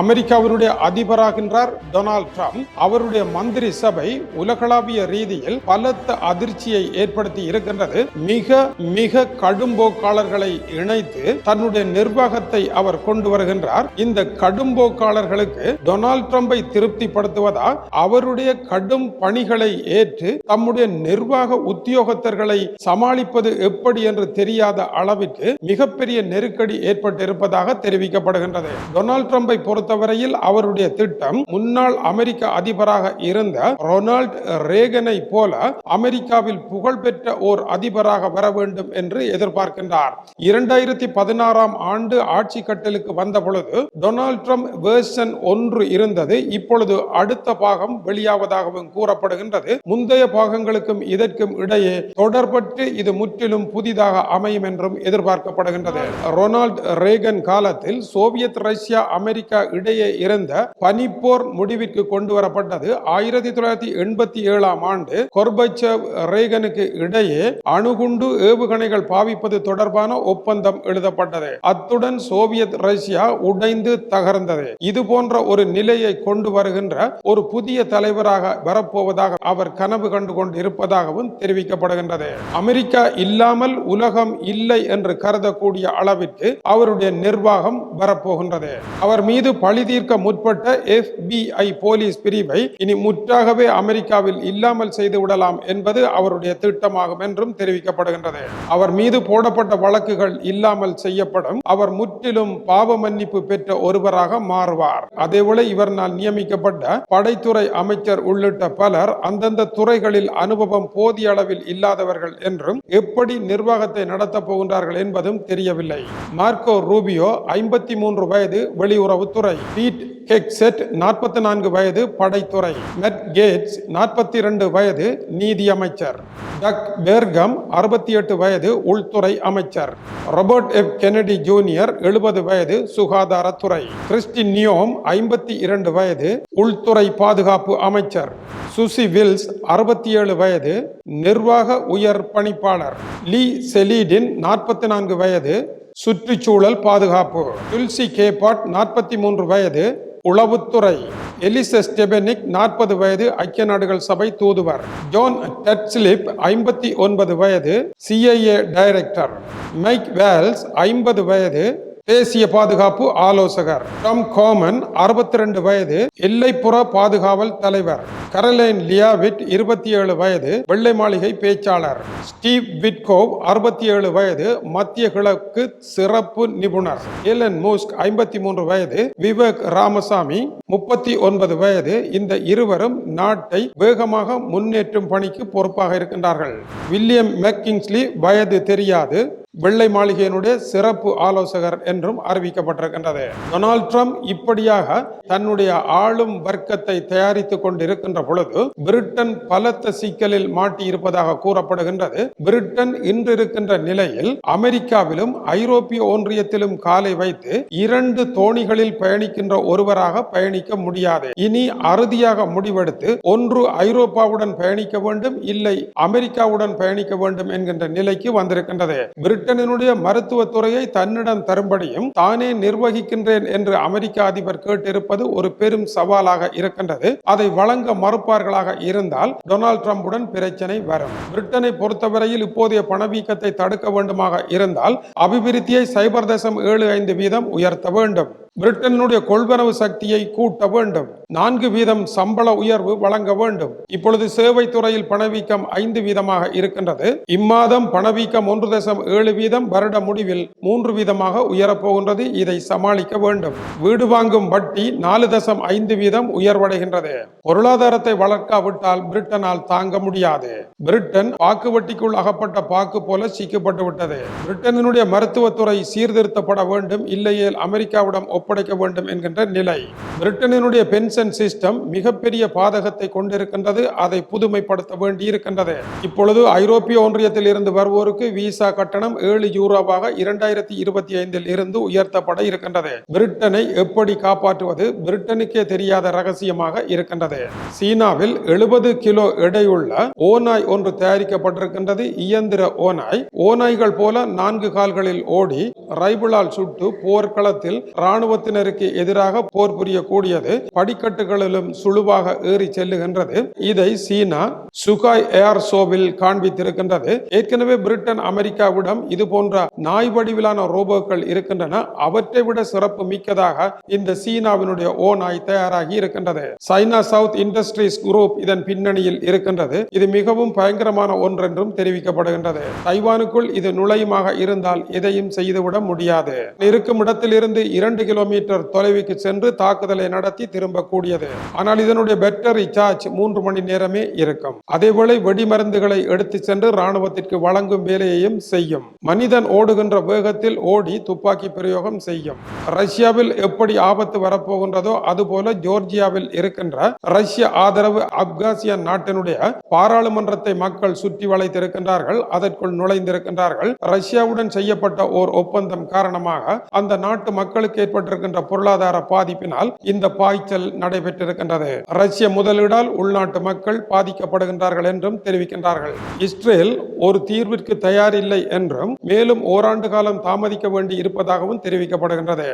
அமெரிக்காவினுடைய அதிபராகின்றார் Donald Trump. அவருடைய மந்திரி சபை உலகளாவிய ரீதியில் பலத்த அதிர்ச்சியை ஏற்படுத்தி இருக்கின்றது. மிக மிக கடும்போக்காளர்களை இணைத்து தன்னுடைய நிர்வாகத்தை அவர் கொண்டு வருகின்றார். இந்த கடும்போக்காளர்களுக்கு டொனால்ட் ட்ரம்பை திருப்திப்படுத்துவதா அவருடைய கடும் பணிகளை ஏற்று தம்முடைய நிர்வாக உத்தியோகத்தர்களை சமாளிப்பது எப்படி என்று தெரியாத அளவிற்கு மிகப்பெரிய நெருக்கடி ஏற்பட்டிருப்பதாக தெரிவிக்கப்படுகின்றது. டொனால்ட் ட்ரம்பை பொறுத்த பொறுத்தவரையில் அவருடைய திட்டம் முன்னாள் அமெரிக்க அதிபராக இருந்த ரொனால்ட் ரேகனை போல அமெரிக்காவில் புகழ்பெற்ற ஓர் அதிபராக வர வேண்டும் என்று எதிர்பார்க்கின்றார். இரண்டாயிரத்தி பதினாறாம் ஆண்டு ஆட்சி கட்டலுக்கு வந்த பொழுது டொனால்ட் ட்ரம்ப் வேர்ஷன் ஒன்று இருந்தது. இப்பொழுது அடுத்த பாகம் வெளியாவதாகவும் கூறப்படுகின்றது. முந்தைய பாகங்களுக்கும் இதற்கும் இடையே தொடர்பட்டு இது முற்றிலும் புதிதாக அமையும் என்றும் எதிர்பார்க்கப்படுகின்றது. ரொனால்ட் ரேகன் காலத்தில் சோவியத் ரஷ்யா அமெரிக்கா இடையே இருந்த பனிப்போர் முடிவிற்கு கொண்டு வரப்பட்டது ஆயிரத்தி தொள்ளாயிரத்தி எண்பத்தி ஏழாம் ஆண்டு கொர்பச்சவ் ரேகனுக்கு இடையே அணுகுண்டு ஏவுகணைகள் பாவிப்பது தொடர்பான ஒப்பந்தம் எழுதப்பட்டது. அத்துடன் சோவியத் ரஷ்யா உடைந்து தகர்ந்தது. இது போன்ற ஒரு நிலையை கொண்டு வருகின்ற ஒரு புதிய தலைவராக வரப்போவதாக அவர் கனவு கண்டு கொண்டு இருப்பதாகவும் தெரிவிக்கப்படுகின்றது. அமெரிக்கா இல்லாமல் உலகம் இல்லை என்று கருதக்கூடிய அளவிற்கு அவருடைய நிர்வாகம் வரப்போகின்றது. அவர் மீது பழி தீர்க்க முற்பட்ட எஃபிஐ போலீஸ் பிரிவை இனி முற்றாகவே அமெரிக்காவில் இல்லாமல் செய்து விடலாம் என்பது அவருடைய திட்டமாகும் என்றும் தெரிவிக்கப்படுகின்றது. அவர் மீது போடப்பட்ட வழக்குகள் இல்லாமல் செய்யப்படும். அவர் முற்றிலும் பாவ மன்னிப்பு பெற்ற ஒருவராக மாறுவார். அதேபோல இவர்னால் நியமிக்கப்பட்ட படைத்துறை அமைச்சர் உள்ளிட்ட பலர் அந்தந்த துறைகளில் அனுபவம் போதிய அளவில் இல்லாதவர்கள் என்றும் எப்படி நிர்வாகத்தை நடத்தப் போகின்றார்கள் என்பதும் தெரியவில்லை. மார்க்கோ ரூபியோ ஐம்பத்தி மூன்று வயது வெளியுறவுத்துறை பீட் ஹெக்செட் நாற்பத்தி நான்கு வயது படைத்துறை மெட் கேட்ஸ் நாற்பத்தி இரண்டு வயது நீதி அமைச்சர் டக் பெர்கம் அறுபத்தி எட்டு வயது உள்துறை அமைச்சர் ராபர்ட் எஃப் கெனடி ஜூனியர் எழுபது வயது சுகாதாரத்துறை கிறிஸ்டி நியோம் ஐம்பத்தி இரண்டு வயது உள்துறை பாதுகாப்பு அமைச்சர் சுசி வில்ஸ் அறுபத்தி ஏழு வயது நிர்வாக உயர் பணிப்பாளர் லீ செலீடின் நாற்பத்தி நான்கு வயது சுற்றுச்சூழல் பாதுகாப்பு. துல்சி கேபாட் நாற்பத்தி மூன்று வயது உளவுத்துறை. எலிச ஸ்டெபெனிக் நாற்பது வயது ஐக்கிய நாடுகள் சபை தூதுவர். ஜோன் டெட்ஸ்லிப் ஐம்பத்தி ஒன்பது வயது சிஐஏ டைரக்டர். மைக் வேல்ஸ் ஐம்பது வயது தேசிய பாதுகாப்பு ஆலோசகர். டம் கோமன் அறுபத்தி ரெண்டு வயது எல்லைப்புற பாதுகாவல் தலைவர். கரலைன் லியாவிட் இருபத்தி ஏழு வயது வெள்ளை மாளிகை பேச்சாளர். ஸ்டீவ் விட்கோவ் அறுபத்தி ஏழு வயது மத்திய கிழக்கு சிறப்பு நிபுணர். ஏலன் மூஸ்க் ஐம்பத்தி மூன்று வயது விவேக் ராமசாமி முப்பத்தி ஒன்பது வயது இந்த இருவரும் நாட்டை வேகமாக முன்னேற்றும் பணிக்கு பொறுப்பாக இருக்கின்றார்கள். வில்லியம் மெக்கிங்ஸ்லி வயது தெரியாது. வெள்ளை மாளிகையினுடைய சிறப்பு ஆலோசகர் என்றும் அறிவிக்கப்பட்டிருக்கின்றது. டொனால்ட் ட்ரம்ப் இப்படியாக தன்னுடைய ஆளும் வர்க்கத்தை தயாரித்துக் கொண்டிருக்கின்ற பொழுது பிரிட்டன் பலத்த சிக்கலில் மாட்டி இருப்பதாக கூறப்படுகின்றது. பிரிட்டன் இன்றிருக்கின்ற நிலையில் அமெரிக்காவிலும் ஐரோப்பிய ஒன்றியத்திலும் காலை வைத்து இரண்டு தோணிகளில் பயணிக்கின்ற ஒருவராக பயணிக்க முடியாது. இனி அறுதியாக முடிவெடுத்து ஒன்று ஐரோப்பாவுடன் பயணிக்க வேண்டும் இல்லை அமெரிக்காவுடன் பயணிக்க வேண்டும் என்கின்ற நிலைக்கு வந்திருக்கின்றது. பிரிட்டனினுடைய மருத்துவத்துறையை தன்னிடம் தரும்படியும் தானே நிர்வகிக்கின்றேன் என்று அமெரிக்க அதிபர் கேட்டிருப்பது ஒரு பெரும் சவாலாக இருக்கின்றது. அதை வழங்க மறுப்பார்களாக இருந்தால் டொனால்ட் ட்ரம்புடன் பிரச்சனை வரும். பிரிட்டனை பொறுத்தவரையில் இப்போதைய பணவீக்கத்தை தடுக்க வேண்டுமாக இருந்தால் அபிவிருத்தியை சைபர் தசம் ஏழு ஐந்து வீதம் உயர்த்த வேண்டும். பிரிட்டனுடைய கொள்வனவு சக்தியை கூட்ட வேண்டும். நான்கு வீதம் சம்பள உயர்வு வழங்க வேண்டும். இப்பொழுது சேவை துறையில் பணவீக்கம் ஐந்து வீதமாக இருக்கின்றது. இம்மாதம் பணவீக்கம் ஒன்று தசம் ஏழு வீதம் வருட முடிவில் மூன்று வீதமாக உயரப்போகின்றது. இதை சமாளிக்க வேண்டும். வீடு வாங்கும் வட்டி நாலு தசம் ஐந்து வீதம் உயர்வடைகின்றது. பொருளாதாரத்தை வளர்க்காவிட்டால் பிரிட்டனால் தாங்க முடியாது. பிரிட்டன் பாக்கு வட்டிக்குள் அகப்பட்ட பாக்கு போல சிக்கப்பட்டு விட்டது பிரிட்டனினுடைய மருத்துவத்துறை சீர்திருத்தப்பட வேண்டும். இல்லையேல் அமெரிக்காவிடம் ஒப்படைக்க வேண்டும் என்கின்ற நிலை. பிரிட்டனினுடைய பென்ஷன் சிஸ்டம் மிகப்பெரிய பாதகத்தை கொண்டிருக்கின்றது. அதை புதுமைப்படுத்த வேண்டி இருக்கின்றது இப்பொழுது ஐரோப்பிய ஒன்றியத்தில் இருந்து வருவோருக்கு விசா கட்டணம் ஏழு யூரோவாக இரண்டாயிரத்தி இருபத்தி ஐந்தில் இருந்து உயர்த்தப்பட இருக்கின்றது. பிரிட்டனை எப்படி காப்பாற்றுவது பிரிட்டனுக்கே தெரியாத ரகசியமாக இருக்கின்றது. சீனாவில் எழுபது கிலோ எடையுள்ள ஓநாய் ஒன்று தயாரிக்கப்பட்டிருக்கின்றது. இயந்திர ஓநாய். ஓநாய்கள் போல நான்கு கால்களில் ஓடி ரைபிளால் சுட்டு போர்க்களத்தில் இராணுவத்தினருக்கு எதிராக போர் புரியக்கூடியது. படிக்கட்டுகளிலும் சுழுவாக ஏறி செல்லுகின்றது. இதை சீனா சுகாய் ஏர் ஷோவில் காண்பித்திருக்கின்றது. ஏற்கனவே பிரிட்டன் அமெரிக்காவிடம் இது போன்ற நாய் வடிவிலான ரோபோக்கள் இருக்கின்றன. அவற்றை விட சிறப்பு மிக்கதாக இந்த சீனாவினுடைய ஓ நாய் தயாராகி இருக்கின்றது. சைனா சவுத் இண்டஸ்ட்ரீஸ் குரூப் இதன் பின்னணியில் இருக்கின்றது. இது மிகவும் பயங்கரமான ஒன்றென்றும் தெரிவிக்கப்படுகின்றது. தைவானுக்குள் இது நுழையுமாக இருந்தால் எதையும் செய்துவிட முடியாது. இருக்கும் இடத்திலிருந்து இரண்டு கிலோமீட்டர் தொலைவுக்கு சென்று தாக்குதலை நடத்தி திரும்பக்கூடியது. ஆனால் இதனுடைய பேட்டரி சார்ஜ் மூன்று மணி நேரமே இருக்கும். அதேபோல வெடிமருந்துகளை எடுத்து சென்று ராணுவத்திற்கு வழங்கும் வேலையையும் செய்யும். மனிதன் ஓடுகின்ற வேகத்தில் ஓடி துப்பாக்கி பிரயோகம் செய்யும். ரஷ்யாவில் எப்படி ஆபத்து வரப்போகின்றதோ அதுபோல ஜோர்ஜியாவில் இருக்கின்ற ரஷ்ய ஆதரவு ஆப்கானிஸ்தான் நாட்டினுடைய பாராளுமன்றத்தை மக்கள் சுற்றி வளைத்திருக்கின்றார்கள். அதற்குள் நுழைந்திருக்கின்றார்கள். ரஷ்யாவுடன் செய்யப்பட்ட ஓர் ஒப்பந்தம் காரணமாக அந்த நாட்டு மக்களுக்கு ஏற்பட்டிருக்கின்ற பொருளாதார பாதிப்பினால் இந்த பாய்ச்சல் நடைபெற்றிருக்கின்றது. ரஷ்ய முதலீடால் உள்நாட்டு மக்கள் பாதிக்கப்படுகின்றார்கள் என்றும் தெரிவிக்கின்றார்கள். இஸ்ரேல் ஒரு தீர்விற்கு தயாரில்லை என்றும் மேலும் ஓராண்டு காலம் தாமதிக்க வேண்டி இருப்பதாகவும் தெரிவிக்கப்படுகின்றது.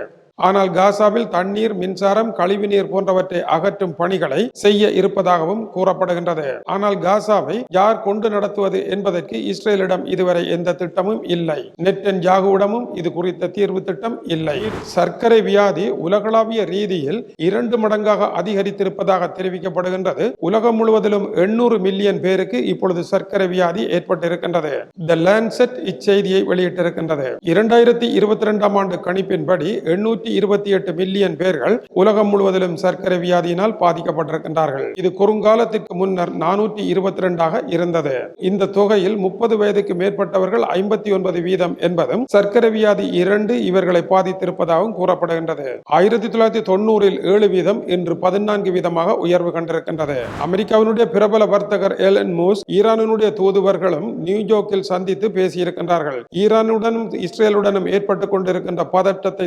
ஆனால் காசாவில் தண்ணீர் மின்சாரம் கழிவுநீர் போன்றவற்றை அகற்றும் பணிகளை செய்ய இருப்பதாகவும் கூறப்படுகின்றது. ஆனால் காசாவை யார் கொண்டு நடத்துவது என்பதற்கு இஸ்ரேலிடம் இதுவரை எந்த திட்டமும் இல்லை. நெட்டன் யாகுவிடமும் இது குறித்த தீர்வு திட்டம் இல்லை. சர்க்கரை வியாதி உலகளாவிய ரீதியில் இரண்டு மடங்காக அதிகரித்திருப்பதாக தெரிவிக்கப்படுகின்றது. உலகம் முழுவதிலும் எண்ணூறு மில்லியன் பேருக்கு இப்பொழுது சர்க்கரை வியாதி ஏற்பட்டிருக்கின்றது. த லேண்ட்செட் இச்செய்தியை வெளியிட்டிருக்கின்றது. இரண்டாயிரத்தி இருபத்தி இரண்டாம் ஆண்டு கணிப்பின்படி எண்ணூற்றி இருபத்தி எட்டு மில்லியன் பேர்கள் உலகம் முழுவதிலும் சர்க்கரை வியாதியினால் பாதிக்கப்பட்டிருக்கின்றார்கள். இது குறுங்காலத்திற்கு முன்னர் நானூற்றி இருபத்தி ரெண்டாக இருந்தது. இந்த தொகையில் முப்பது வயதுக்கு மேற்பட்டவர்கள் ஐம்பத்தி ஒன்பது வீதம் என்பதும் சர்க்கரை வியாதி இரண்டு இவர்களை பாதித்திருப்பதாகவும் கூறப்படுகின்றது. ஆயிரத்தி தொள்ளாயிரத்தி தொண்ணூறில் ஏழு வீதம் இன்று பதினான்கு வீதமாக உயர்வு கண்டிருக்கின்றது. அமெரிக்காவினுடைய பிரபல வர்த்தகர் எலன் மூஸ் ஈரானினுடைய தூதுவர்களும் நியூயார்க்கில் சந்தித்து பேசியிருக்கின்றார்கள். ஈரானுடனும் இஸ்ரேலுடனும் ஏற்பட்டுக் கொண்டிருக்கின்ற பதட்டத்தை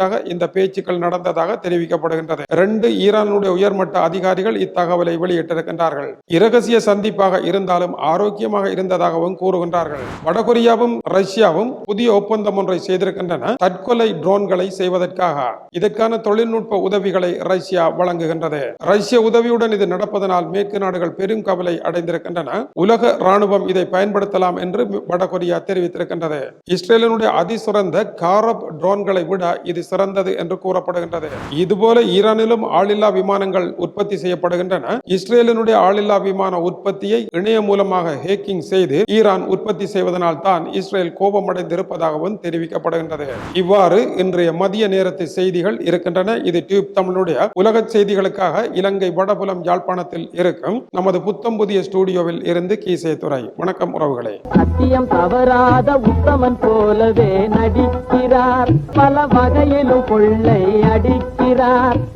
குறித்தாக இந்த பேச்சுக்கள் நடந்ததாக தெரிவிக்கப்படுகின்றது. ரெண்டு ஈரானுடைய உயர்மட்ட அதிகாரிகள் இத்தகவலை வெளியிட்டிருக்கின்றார்கள். இரகசிய சந்திப்பாக இருந்தாலும் ஆரோக்கியமாக இருந்ததாகவும் கூறுகின்றார்கள். வடகொரியாவும் ரஷ்யாவும் புதிய ஒப்பந்தம் ஒன்றை செய்திருக்கின்றன. தற்கொலை ட்ரோன்களை செய்வதற்காக. இதற்கான தொழில்நுட்ப உதவிகளை ரஷ்யா வழங்குகின்றது. ரஷ்ய உதவியுடன் இது நடப்பதனால் மேற்கு நாடுகள் பெரும் கவலை அடைந்திருக்கின்றன. உலக ராணுவம் இதை பயன்படுத்தலாம் என்று வடகொரியா தெரிவித்திருக்கின்றது. இஸ்ரேலினுடைய அதிசிறந்த காரப் ட்ரோன்களை விட இது சிறந்தது என்று கூறப்படுகின்றது. இதுபோல ஈரானிலும் ஆளில்லா விமானங்கள் உற்பத்தி செய்யப்படுகின்றன. இஸ்ரேலினுடைய ஆளில்லா விமான உற்பத்தியை இணைய மூலமாக ஹேக்கிங் செய்து ஈரான் உற்பத்தி செய்வதனால் தான் இஸ்ரேல் கோபமடைந்திருப்பதாகவும் தெரிவிக்கப்படுகின்றது. இவ்வாறு இன்றைய மதிய நேரத்து செய்திகள் இருக்கின்றன. இது டியூப் தமிழுடைய உலக செய்திகளுக்காக இலங்கை வடபுலம் யாழ்ப்பாணத்தில் இருக்கும் நமது புத்தம் புதிய ஸ்டூடியோவில் இருந்து கீசே துறை வணக்கம் உறவுகளே. சத்தியம் தவறாத உத்தமன் போலவே நடிக்கிறார். பல வகையை மேலும் கொள்ளை அடிக்கிறார்.